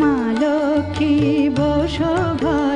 মা বসভা